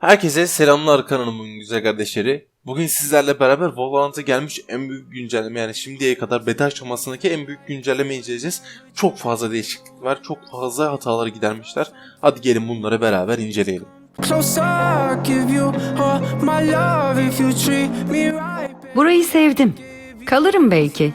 Herkese selamlar kanalımın güzel kardeşleri. Bugün sizlerle beraber Valorant'a gelmiş en büyük güncelleme yani şimdiye kadar beta aşamasındaki en büyük güncelleme inceleyeceğiz. Çok fazla değişiklik var, çok fazla hataları gidermişler. Hadi gelin bunları beraber inceleyelim. Burayı sevdim. Kalırım belki.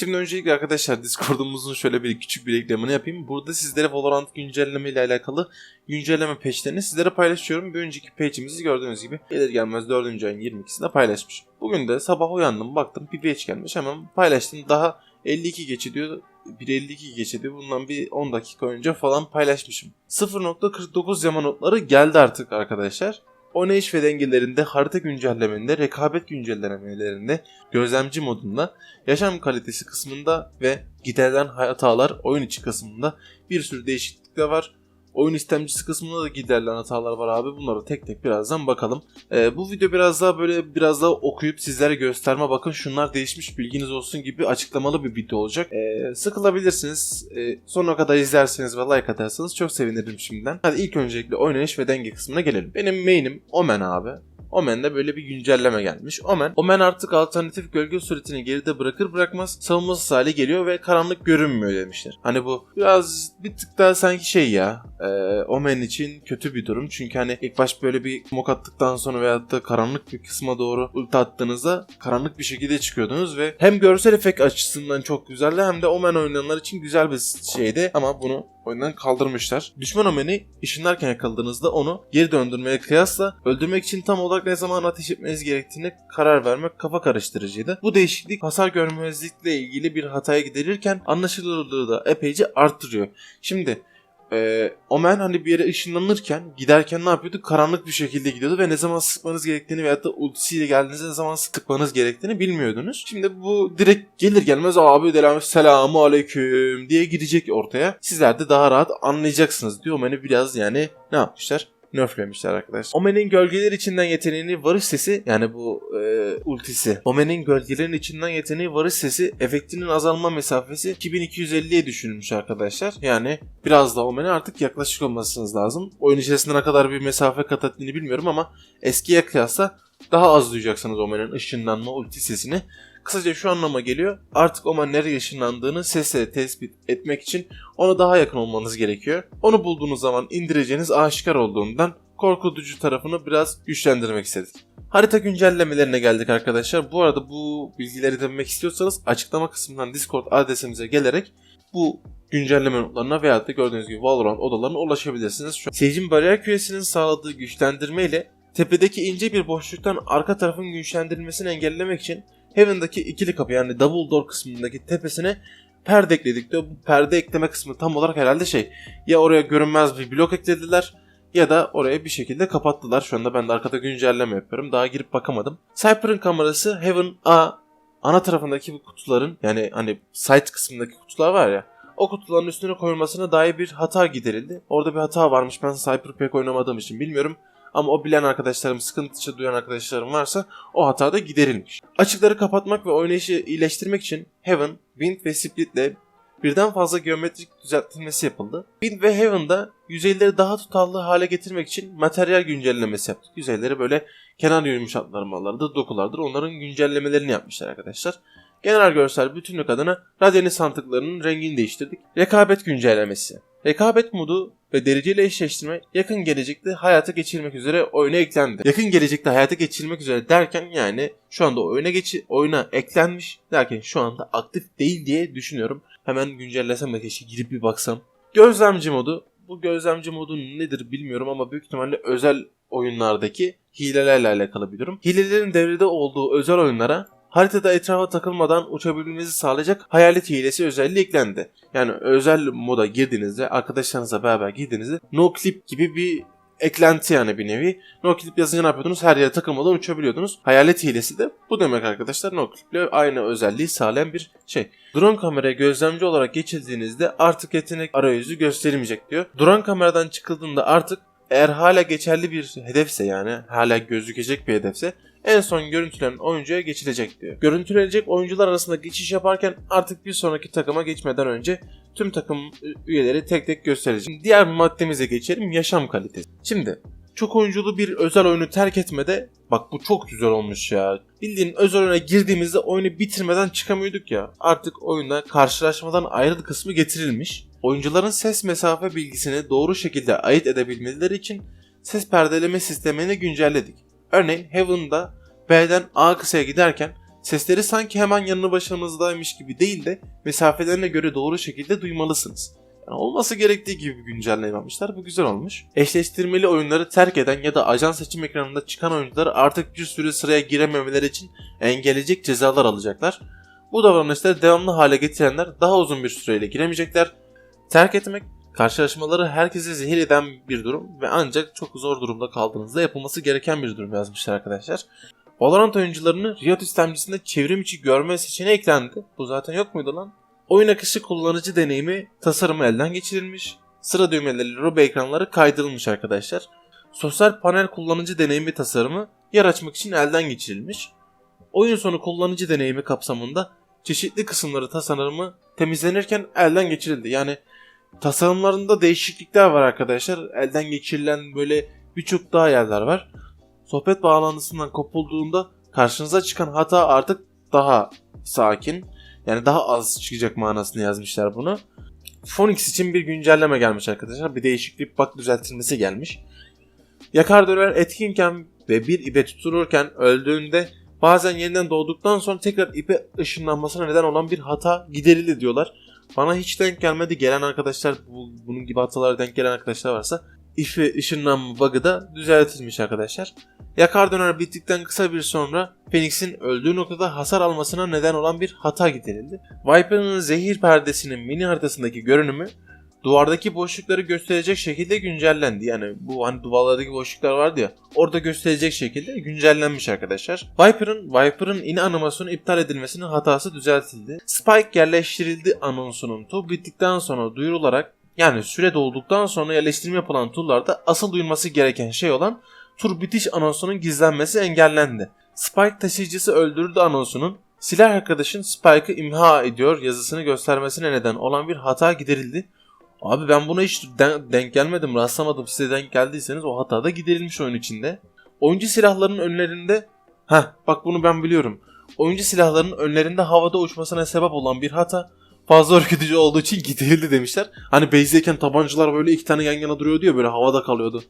Şimdi öncelikle arkadaşlar Discord'umuzun şöyle bir küçük bir reklamını yapayım. Burada sizlere Valorant güncelleme ile alakalı güncelleme peşlerini sizlere paylaşıyorum. Bir önceki page'imizi gördüğünüz gibi gelir gelmez 4. ayın 22'sinde paylaşmışım. Bugün de sabah uyandım baktım bir page gelmiş hemen paylaştım. Daha 52 geçi diyor. 1.52 geçi diyor. Bundan bir 10 dakika önce falan paylaşmışım. 0.49 yama notları geldi artık arkadaşlar. Oynayış ve dengelerinde, harita güncellemelerinde, rekabet güncellemelerinde, gözlemci modunda, yaşam kalitesi kısmında ve giderilen hatalar oyun içi kısmında bir sürü değişiklik de var. Oyun istemcisi kısmında da giderilen hatalar var abi. Bunlara tek tek birazdan bakalım. Ee, bu video biraz daha böyle biraz daha okuyup sizlere gösterme bakın şunlar değişmiş bilginiz olsun gibi açıklamalı bir video olacak. Ee, sıkılabilirsiniz. Ee, sonuna kadar izlerseniz ve like atarsanız çok sevinirim şimdiden. Hadi ilk öncelikle oynayış ve denge kısmına gelelim. Benim main'im Omen abi. Omen'de böyle bir güncelleme gelmiş. Omen, Omen artık alternatif gölge suretini geride bırakır bırakmaz savunmasız hale geliyor ve karanlık görünmüyor demişler. Hani bu biraz bir tık daha sanki şey ya e, Omen için kötü bir durum. Çünkü hani ilk baş böyle bir mok attıktan sonra veyahut da karanlık bir kısma doğru ulti attığınızda karanlık bir şekilde çıkıyordunuz ve hem görsel efekt açısından çok güzeldi hem de Omen oynayanlar için güzel bir şeydi ama bunu oyundan kaldırmışlar. Düşman Omen'i ışınlarken yakaladığınızda onu geri döndürmeye kıyasla öldürmek için tam olarak ne zaman ateş etmeniz gerektiğine karar vermek kafa karıştırıcıydı. Bu değişiklik hasar görmezlikle ilgili bir hataya giderirken anlaşılırlığı da epeyce arttırıyor. Şimdi ee, Omen hani bir yere ışınlanırken giderken ne yapıyordu? Karanlık bir şekilde gidiyordu ve ne zaman sıkmanız gerektiğini veyahut da ultisiyle geldiğinizde ne zaman sıkmanız gerektiğini bilmiyordunuz. Şimdi bu direkt gelir gelmez abi delam selamu aleyküm diye girecek ortaya. Sizler de daha rahat anlayacaksınız diyor. Omen'i biraz yani ne yapmışlar? Nerflemişler arkadaşlar. Omen'in gölgeler içinden yeteneğini varış sesi yani bu e, ultisi. Omen'in gölgelerin içinden yeteneği varış sesi efektinin azalma mesafesi 2250'ye düşünülmüş arkadaşlar. Yani biraz da Omen'e artık yaklaşık olmasınız lazım. Oyun içerisinde ne kadar bir mesafe kat ettiğini bilmiyorum ama eskiye kıyasla daha az duyacaksınız Omen'in ışınlanma ulti sesini. Kısaca şu anlama geliyor. Artık Omen nereye ışınlandığını sesle tespit etmek için ona daha yakın olmanız gerekiyor. Onu bulduğunuz zaman indireceğiniz aşikar olduğundan korkutucu tarafını biraz güçlendirmek istedik. Harita güncellemelerine geldik arkadaşlar. Bu arada bu bilgileri dinlemek istiyorsanız açıklama kısmından Discord adresimize gelerek bu güncelleme notlarına veya da gördüğünüz gibi Valorant odalarına ulaşabilirsiniz. Şu an Sage'in bariyer küresinin sağladığı güçlendirme ile tepedeki ince bir boşluktan arka tarafın güçlendirilmesini engellemek için Heaven'daki ikili kapı yani double door kısmındaki tepesine perde ekledik diyor. Bu perde ekleme kısmı tam olarak herhalde şey ya oraya görünmez bir blok eklediler ya da oraya bir şekilde kapattılar. Şu anda ben de arkada güncelleme yapıyorum. Daha girip bakamadım. Cypher'ın kamerası Heaven A ana tarafındaki bu kutuların yani hani site kısmındaki kutular var ya o kutuların üstüne koyulmasına dair bir hata giderildi. Orada bir hata varmış. Ben Cypher pek oynamadığım için bilmiyorum. Ama o bilen arkadaşlarım, sıkıntı duyan arkadaşlarım varsa o hata da giderilmiş. Açıkları kapatmak ve oynayışı iyileştirmek için Heaven, Wind ve Split'le birden fazla geometrik düzeltilmesi yapıldı. Wind ve Heaven'da yüzeyleri daha tutarlı hale getirmek için materyal güncellemesi yaptık. Yüzeyleri böyle kenar yumuşatmalardır, dokulardır. Onların güncellemelerini yapmışlar arkadaşlar. Genel görsel bütünlük adına radyanı santıklarının rengini değiştirdik. Rekabet güncellemesi. Rekabet modu ve dereceyle eşleştirme yakın gelecekte hayata geçirilmek üzere oyuna eklendi. Yakın gelecekte hayata geçirilmek üzere derken yani şu anda oyuna geçi oyuna eklenmiş derken şu anda aktif değil diye düşünüyorum. Hemen güncellesem de keşke girip bir baksam. Gözlemci modu. Bu gözlemci modu nedir bilmiyorum ama büyük ihtimalle özel oyunlardaki hilelerle alakalı bir durum. Hilelerin devrede olduğu özel oyunlara haritada etrafa takılmadan uçabilmenizi sağlayacak hayalet hilesi özelliği eklendi. Yani özel moda girdiğinizde arkadaşlarınızla beraber girdiğinizde no clip gibi bir eklenti yani bir nevi. No clip yazınca ne yapıyordunuz? Her yere takılmadan uçabiliyordunuz. Hayalet hilesi de bu demek arkadaşlar. No clip ile aynı özelliği sağlayan bir şey. Drone kameraya gözlemci olarak geçildiğinizde artık yetenek arayüzü gösterilmeyecek diyor. Drone kameradan çıkıldığında artık eğer hala geçerli bir hedefse yani hala gözükecek bir hedefse en son görüntülenen oyuncuya geçilecek diyor. Görüntülenecek oyuncular arasında geçiş yaparken artık bir sonraki takıma geçmeden önce tüm takım üyeleri tek tek gösterecek. Diğer maddemize geçelim yaşam kalitesi. Şimdi çok oyunculu bir özel oyunu terk etmede bak bu çok güzel olmuş ya. Bildiğin özel oyuna girdiğimizde oyunu bitirmeden çıkamıyorduk ya. Artık oyunda karşılaşmadan ayrı kısmı getirilmiş. Oyuncuların ses mesafe bilgisini doğru şekilde ayırt edebilmeleri için ses perdeleme sistemini güncelledik. Örneğin Heaven'da B'den A kısaya giderken sesleri sanki hemen yanı başımızdaymış gibi değil de mesafelerine göre doğru şekilde duymalısınız. Yani olması gerektiği gibi bir güncelleme yapmışlar. Bu güzel olmuş. Eşleştirmeli oyunları terk eden ya da ajan seçim ekranında çıkan oyuncular artık bir süre sıraya girememeleri için engelleyecek cezalar alacaklar. Bu davranışları devamlı hale getirenler daha uzun bir süreyle giremeyecekler. Terk etmek karşılaşmaları herkese zehir eden bir durum ve ancak çok zor durumda kaldığınızda yapılması gereken bir durum yazmışlar arkadaşlar. Valorant oyuncularını Riot istemcisinde çevrim içi görme seçeneği eklendi. Bu zaten yok muydu lan? Oyun akışı kullanıcı deneyimi tasarımı elden geçirilmiş. Sıra düğmeleri robe ekranları kaydırılmış arkadaşlar. Sosyal panel kullanıcı deneyimi tasarımı yer açmak için elden geçirilmiş. Oyun sonu kullanıcı deneyimi kapsamında çeşitli kısımları tasarımı temizlenirken elden geçirildi. Yani tasarımlarında değişiklikler var arkadaşlar. Elden geçirilen böyle birçok daha yerler var. Sohbet bağlantısından kopulduğunda karşınıza çıkan hata artık daha sakin. Yani daha az çıkacak manasını yazmışlar bunu. Phoenix için bir güncelleme gelmiş arkadaşlar. Bir değişiklik bak düzeltilmesi gelmiş. Yakar döner etkinken ve bir ipe tutulurken öldüğünde bazen yeniden doğduktan sonra tekrar ipe ışınlanmasına neden olan bir hata giderildi diyorlar. Bana hiç denk gelmedi. Gelen arkadaşlar bu, bunun gibi hatalara denk gelen arkadaşlar varsa ife ışınlanma bug'ı da düzeltilmiş arkadaşlar. Yakar döner bittikten kısa bir sonra Phoenix'in öldüğü noktada hasar almasına neden olan bir hata giderildi. Viper'ın zehir perdesinin mini haritasındaki görünümü duvardaki boşlukları gösterecek şekilde güncellendi. Yani bu hani duvarlardaki boşluklar vardı ya orada gösterecek şekilde güncellenmiş arkadaşlar. Viper'ın Viper'ın ini animasyonu iptal edilmesinin hatası düzeltildi. Spike yerleştirildi anonsunun tu bittikten sonra duyurularak yani süre dolduktan sonra yerleştirme yapılan turlarda asıl duyulması gereken şey olan tur bitiş anonsunun gizlenmesi engellendi. Spike taşıyıcısı öldürüldü anonsunun silah arkadaşın Spike'ı imha ediyor yazısını göstermesine neden olan bir hata giderildi. Abi ben buna hiç den- denk gelmedim, rastlamadım. Size denk geldiyseniz o hata da giderilmiş oyun içinde. Oyuncu silahlarının önlerinde... Heh bak bunu ben biliyorum. Oyuncu silahlarının önlerinde havada uçmasına sebep olan bir hata fazla ürkütücü olduğu için giderildi demişler. Hani base'deyken tabancalar böyle iki tane yan yana duruyordu ya böyle havada kalıyordu.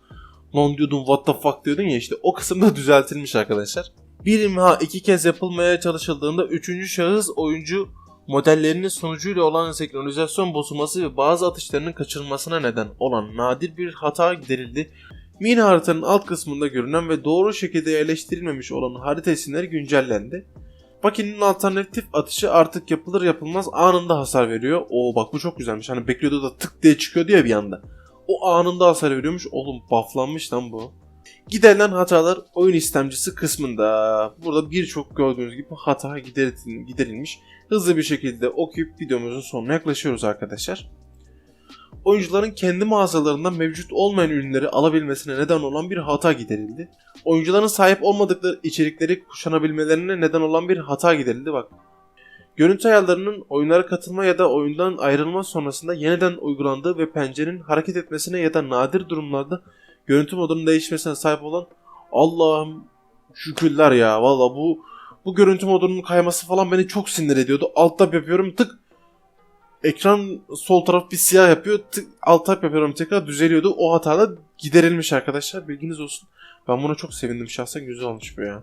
Lan diyordun what the fuck diyordun ya işte o kısımda düzeltilmiş arkadaşlar. Bir imha iki kez yapılmaya çalışıldığında üçüncü şahıs oyuncu modellerinin sonucuyla olan senkronizasyon bozulması ve bazı atışlarının kaçırılmasına neden olan nadir bir hata giderildi. Mini haritanın alt kısmında görünen ve doğru şekilde yerleştirilmemiş olan harita isimleri güncellendi. Baki'nin alternatif atışı artık yapılır yapılmaz anında hasar veriyor. Oo bak bu çok güzelmiş. Hani bekliyordu da tık diye çıkıyordu ya bir anda. O anında hasar veriyormuş. Oğlum bufflanmış lan bu. Giderilen hatalar oyun istemcisi kısmında. Burada birçok gördüğünüz gibi hata giderilmiş. Hızlı bir şekilde okuyup videomuzun sonuna yaklaşıyoruz arkadaşlar. Oyuncuların kendi mağazalarında mevcut olmayan ürünleri alabilmesine neden olan bir hata giderildi. Oyuncuların sahip olmadıkları içerikleri kuşanabilmelerine neden olan bir hata giderildi bak. Görüntü ayarlarının oyunlara katılma ya da oyundan ayrılma sonrasında yeniden uygulandığı ve pencerenin hareket etmesine ya da nadir durumlarda görüntü modunun değişmesine sahip olan Allah'ım şükürler ya valla bu bu görüntü modunun kayması falan beni çok sinir ediyordu. Alt tab yapıyorum tık ekran sol taraf bir siyah yapıyor. Tık, alt tab yapıyorum tekrar düzeliyordu. O hata da giderilmiş arkadaşlar. Bilginiz olsun. Ben buna çok sevindim şahsen güzel olmuş bu ya.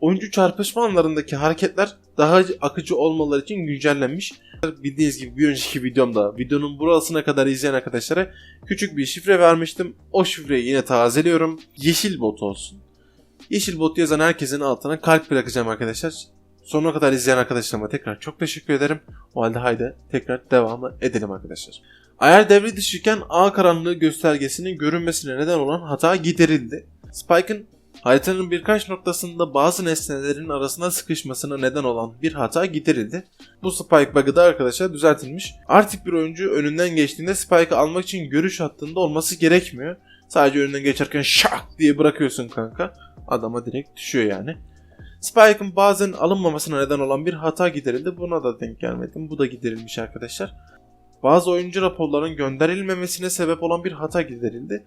Oyuncu çarpışma anlarındaki hareketler daha akıcı olmaları için güncellenmiş. Bildiğiniz gibi bir önceki videomda videonun burasına kadar izleyen arkadaşlara küçük bir şifre vermiştim. O şifreyi yine tazeliyorum. Yeşil bot olsun. Yeşil bot yazan herkesin altına kalp bırakacağım arkadaşlar. Sonuna kadar izleyen arkadaşlarıma tekrar çok teşekkür ederim. O halde haydi tekrar devam edelim arkadaşlar. Ayar devre dışıyken A karanlığı göstergesinin görünmesine neden olan hata giderildi. Spike'ın Haritanın birkaç noktasında bazı nesnelerin arasına sıkışmasına neden olan bir hata giderildi. Bu spike bug'ı da arkadaşlar düzeltilmiş. Artık bir oyuncu önünden geçtiğinde spike'ı almak için görüş hattında olması gerekmiyor. Sadece önünden geçerken şak diye bırakıyorsun kanka. Adama direkt düşüyor yani. Spike'ın bazen alınmamasına neden olan bir hata giderildi. Buna da denk gelmedim. Bu da giderilmiş arkadaşlar. Bazı oyuncu raporlarının gönderilmemesine sebep olan bir hata giderildi.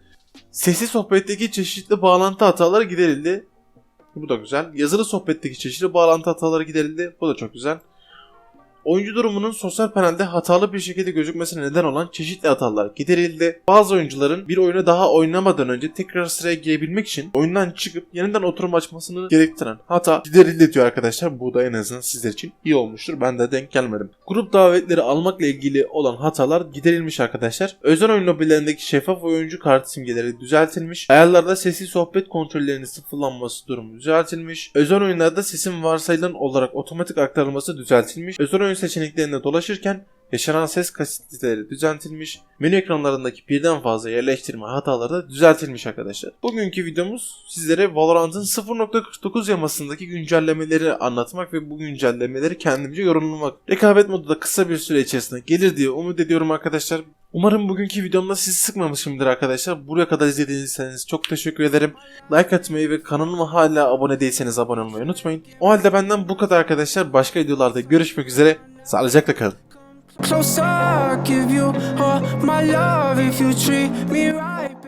Sesli sohbetteki çeşitli bağlantı hataları giderildi. Bu da güzel. Yazılı sohbetteki çeşitli bağlantı hataları giderildi. Bu da çok güzel. Oyuncu durumunun sosyal panelde hatalı bir şekilde gözükmesine neden olan çeşitli hatalar giderildi. Bazı oyuncuların bir oyunu daha oynamadan önce tekrar sıraya girebilmek için oyundan çıkıp yeniden oturum açmasını gerektiren hata giderildi diyor arkadaşlar. Bu da en azından sizler için iyi olmuştur. Ben de denk gelmedim. Grup davetleri almakla ilgili olan hatalar giderilmiş arkadaşlar. Özel oyun lobilerindeki şeffaf oyuncu kartı simgeleri düzeltilmiş. Ayarlarda sesli sohbet kontrollerinin sıfırlanması durumu düzeltilmiş. Özel oyunlarda sesin varsayılan olarak otomatik aktarılması düzeltilmiş. Özel oyun seçeneklerinde dolaşırken yaşanan ses kasitleri düzeltilmiş. Menü ekranlarındaki birden fazla yerleştirme hataları da düzeltilmiş arkadaşlar. Bugünkü videomuz sizlere Valorant'ın 0.49 yamasındaki güncellemeleri anlatmak ve bu güncellemeleri kendimce yorumlamak. Rekabet modu da kısa bir süre içerisinde gelir diye umut ediyorum arkadaşlar. Umarım bugünkü videomda sizi sıkmamışımdır arkadaşlar. Buraya kadar izlediyseniz çok teşekkür ederim. Like atmayı ve kanalıma hala abone değilseniz abone olmayı unutmayın. O halde benden bu kadar arkadaşlar. Başka videolarda görüşmek üzere. Sağlıcakla kalın.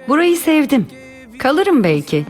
Burayı sevdim. Kalırım belki.